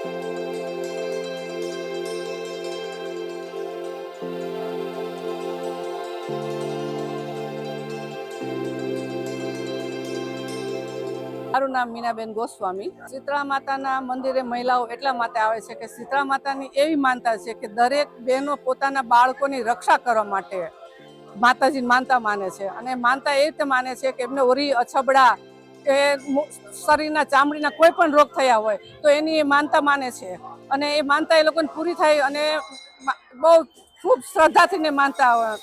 મારું નામ મીનાબેન ગોસ્વામી. શીતળા માતાના મંદિરે મહિલાઓ એટલા માટે આવે છે કે શીતળા માતાની એવી માનતા છે કે દરેક બહેનો પોતાના બાળકોની રક્ષા કરવા માટે માતાજીની માનતા માને છે. અને માનતા એ રીતે માને છે કે એમને ઓરી અછબડા કે શરીરના ચામડીના કોઈ પણ રોગ થયા હોય, તો એની એ માનતા માને છે. અને એ માનતા એ લોકોને પૂરી થાય અને બહુ ખૂબ શ્રદ્ધાથી ને માનતા હોય.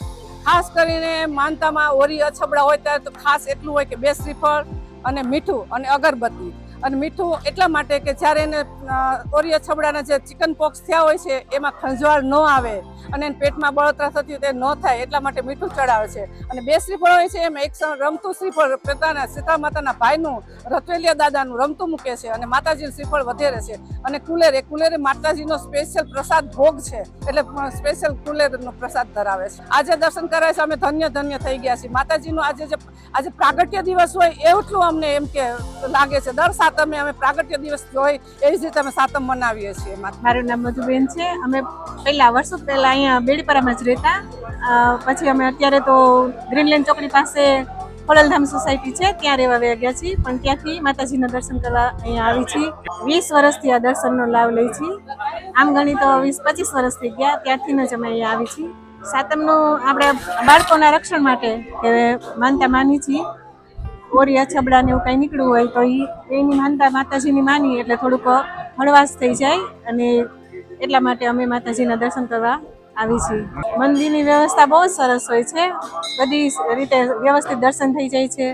ખાસ કરીને માનતામાં ઓરી અછબડા હોય ત્યારે તો ખાસ એટલું હોય કે બે શ્રીફળ અને મીઠું અને અગરબત્તી. અને મીઠું એટલા માટે કે જ્યારે એને અ, છબડાના જે ચિકન પોક્સ થયા હોય છે એમાં ખંજવાળ ન આવે અને એને પેટમાં બળતરા થતી હોય તે ન થાય એટલા માટે મીઠું ચડાવે છે. અને બે શ્રીફળ હોય છે એમાં એક રમતું શ્રીફળ પોતાના સીતા માતાના ભાઈનું રતવેલિયા દાદાનું રમતું મૂકે છે અને માતાજીનું શ્રીફળ વધેરે છે. અને કુલેર એ કુલેર માતાજીનો સ્પેશિયલ પ્રસાદ ભોગ છે એટલે સ્પેશિયલ કુલેરનો પ્રસાદ ધરાવે છે. આજે દર્શન કરાય છે અમે ધન્ય ધન્ય થઈ ગયા છીએ. માતાજીનું આજે જે આજે પ્રાગટ્ય દિવસ હોય એટલું અમને એમ કે લાગે છે. દર સાતમે અમે પ્રાગટ્ય દિવસ હોય એવી જ રીતે અમે સાતમ મનાવીએ છીએ મારું નામ મધુબેન છે. અમે પહેલા વર્ષો પહેલા અહીંયા બેડીપરામાં જ રહેતા. પછી અમે અત્યારે તો ગ્રીનલેન્ડ ચોકડી પાસે ખોડલધામ સોસાયટી છે. ત્યાં રહેવા વયા ગયા છીએ. પણ ત્યાંથી માતાજીના દર્શન કરવા અહીંયા આવી છીએ. વીસ વર્ષથી આ દર્શનનો લાભ લઈ છીએ. આમ ગણી તો વીસ પચીસ વર્ષ થઈ ગયા. ત્યારથી જ અમે અહીંયા આવી છીએ. સાતમનું આપણે બાળકોના રક્ષણ માટે માનતા માની છીએ. ઓરી અછબડા ને એવું કંઈ નીકળ્યું હોય તો ઈ એની માનતા માતાજીની માની એટલે થોડુંક હળવાશ થઈ જાય અને એટલા માટે અમે માતાજીના દર્શન કરવા આવી છીએ. મંદિરની વ્યવસ્થા બહુ સરસ હોય છે. બધી રીતે વ્યવસ્થિત દર્શન થઈ જાય છે.